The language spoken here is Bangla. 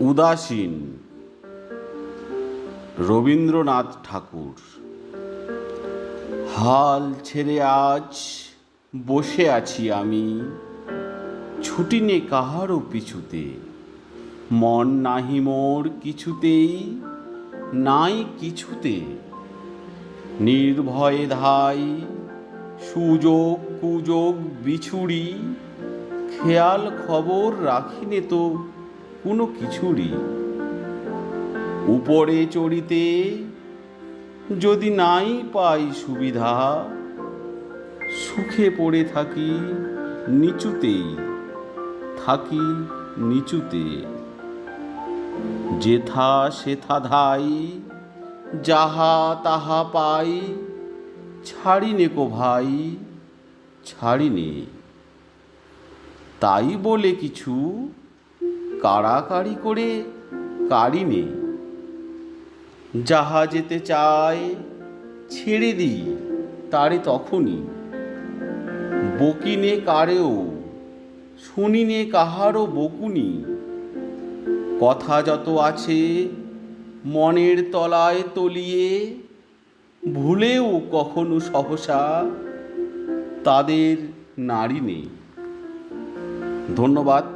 উদাসীন। রবীন্দ্রনাথ ঠাকুর। হাল ছেড়ে আজ বসে আছি আমি। ছুটি নে কাহারও পিছুতে। মন নাহি মোর কিছুতেই, নাই কিছুতে। নির্ভয়ে ধাই, সুযোগ কুযোগ বিছুড়ি খেয়াল খবর রাখিনে তো কোনো কিছুরই। উপরে চড়িতে যদি নাই পাই সুবিধা, সুখে পড়ে থাকি নিচুতেই, থাকি নিচুতে। যেথা সেথা ধাই, যাহা তাহা পাই ছাড়ি নে কো ভাই ছাড়ি নে তাই বলে কিছু কাড়াকাড়ি করে কাড়ি নে। যাহা যেতে চায় ছেড়ে দিই তারে তখনই। বকিনে কারেও শুনিনে কাহারও বকুনি। কথা যত আছে মনের তলায় তলিয়ে, ভুলেও কখনো সহসা তাদের নারী নেই ধন্যবাদ।